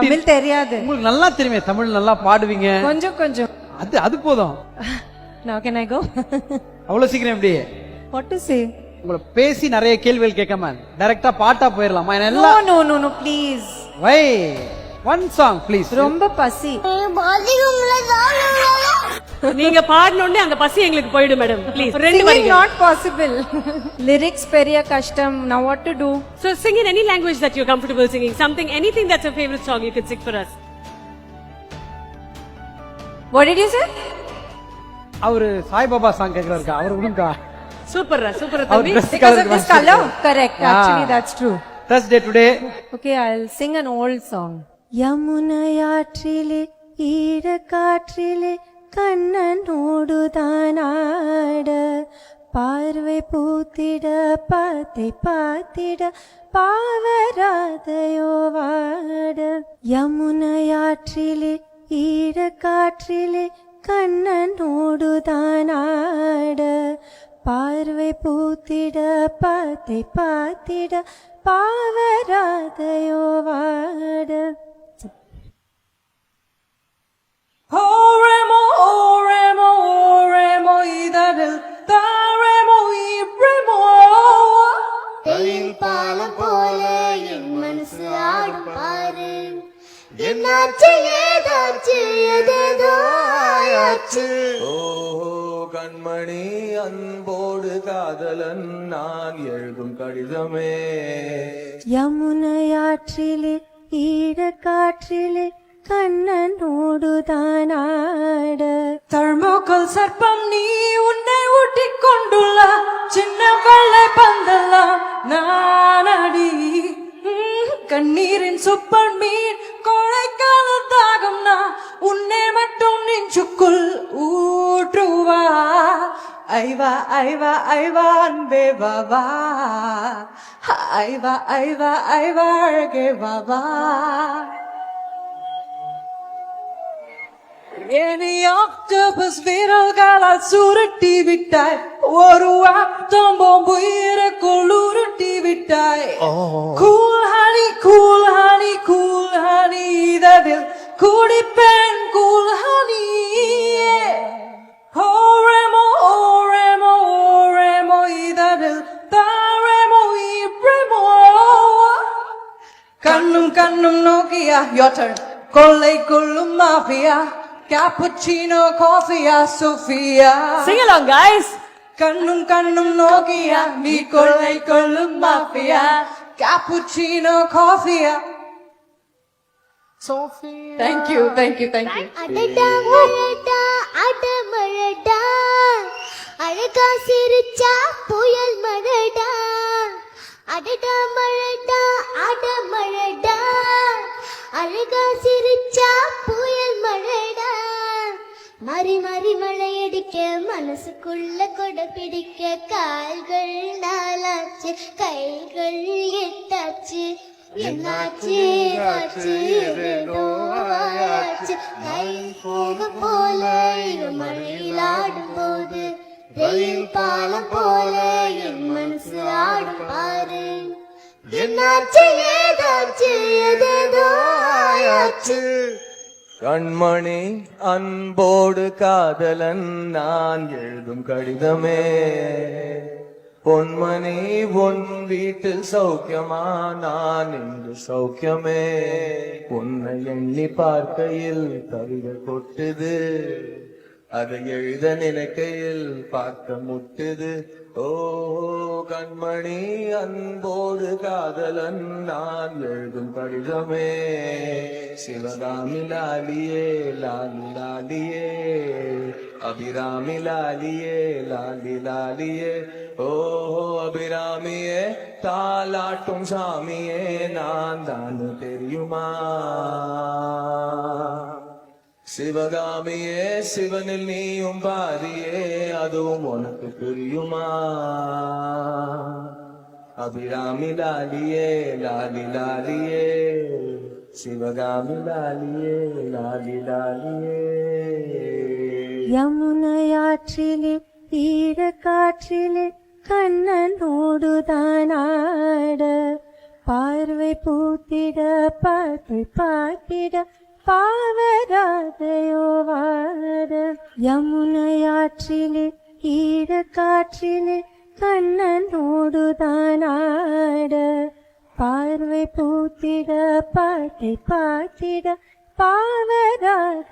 தமிழ் தெரியாது. உங்களுக்கு நல்லா தெரியுமே தமிழ் நல்லா பாடுவீங்க. கொஞ்சம் கொஞ்சம். அது அது போதும். Now can i go? அவ்வளவு சீக்கிரம் எப்படி? What to say? உங்களை பேசி நிறைய கேள்விகள் கேட்காம டைரக்டா பாட்டா போயிடலாமா? என்ன no எல்லாம் no no no please. வை ஒன் சாங் ப்ளீஸ் ரொம்ப பசி. நீங்க பாடினோடனே அந்த பசி எங்களுக்கு போயிடும் மேடம் ப்ளீஸ் ரெண்டு வரிங்க not possible lyrics பெரிய கஷ்டம் now what to do So sing in any language that you're comfortable singing. Something, anything that's your favorite song you can sing for us. what did you say அவரு Saibaba song கேக்குறாருக்கா அவர் அவர் Tanvi. dress because of colour this color correct actually that's true Thursday today Okay, I'll sing an old song. யமுனையாற்றிலே ஈர காற்றிலே கண்ணனோடுதான் ஆட பார்வை பூத்திட பாத்தை பாத்திட பாவராதையோ வாட. யமுனையாற்றிலே ஈர காற்றிலே கண்ணனோடுதான் ஆட பார்வை பூத்திட பாத்தை பாத்திட பாவராதையோ வாட. பாலம் போல என் மனசு ஆடும் பாரு என்னாச்சு ஏதாச்சு எதேதோ ஆயாச்சு ஓ கண்மணி அன்போடு காதலன் நான் எழுதும் கடிதமே யமுனையாற்றிலே ஈர காற்றிலே கண்ணனோடுதான் ஆட தர்மோக்கல் சர்ப்பம் நீ உன்னை ஊட்டிக் கொண்டுள்ள சின்ன வெள்ளை பந்தல்லாம் நானடி. ம், கண்ணீரின் சுப்பன் மீன் கோழைக்கால தாகம் நான் உன்னை மட்டும் நெஞ்சுக்குள் ஊற்றுவா. ஐவா ஐவா ஐவா அன்பே பாபா ஐவா ஐவா ஐவா அழகே பாபா என்னை ஆக்டோபஸ் வீரர்களால் சுருட்டி விட்டாய் ஒரு ஆட்டம் பாம்பு இறக்குள் உருட்டி விட்டாய் cool honey cool honey cool honey இதழில் குடிப்பேன் கூல் ஹனி ஓரேமோ ஓரேமோ ஓரேமோ இதழில் தாரேமோ இப்ரேமோ. கண்ணும் கண்ணும் நோக்கியா turn. கொள்ளை கொள்ளும் mafia. கேப்புச்சினோ காஃபியா சோஃபியா Sing along, guys. கண்ணும் கண்ணும் நோக்கியா நீ கொள்ளை கொள்ளும் மாஃபியா கேப்புச்சினோ காஃபியா Sophia thank you thank you thank you அடடா மழடா அடமழடா அழகா சிரிச்சா புயல் மழடா அடடா மழடா அடமழடா அழகா மலையடிக்க மனசுக்குள்ள கொடை பிடிக்க கால்கள் நாளாச்சு கைகள் எட்டாச்சு. என்னாச்சு? ஆச்சு ஏதேதோ கை போக போல இவ மழையில் ஆடும் போது வெயில் பாலம் போல என் மனசு ஆடும் பாரு. என்னாச்சு? ஏதாச்சு? ஏதேதோ ஆயாச்சு. கண்மணி அன்போடு காதலன் நான் எழுதும் கடிதமே. பொன்மணி உன் வீட்டில் சௌக்கியமா? நான் இன்று சௌக்கியமே. உன்னை எண்ணி பார்க்கையில் கவிகள் கொட்டுது. அதை எழுத நினைக்கையில் பார்க்க முட்டுது. ஓ கண்மணி அன்போடு காதலன் நான் எழுதும் கடிதமே. சிவகாமி லாலியே லாலி லாலியே அபிராமி லாலியே லாலி லாலியே ஓஹோ அபிராமியே தாலாட்டும் சாமியே நான் தான் தெரியுமா? சிவகாமியே சிவனில் நீயும் பாதியே அதுவும் உனக்கு புரியுமா? அபிராமி லாலியே லாலி லாலியே சிவகாமி லாலியே லாலி லாலியே. யமுனையாற்றிலே ஈர காற்றிலே கண்ணனோடுதானாட பார்வை பூத்திட பார்வை பார்த்திட பாவ வாட யமுனையாற்றிலே ஈர காற்றிலே கண்ணனோடுதானாட பார்வை பூத்திட பாட்டை பாட்டிட பாவராதையோவாட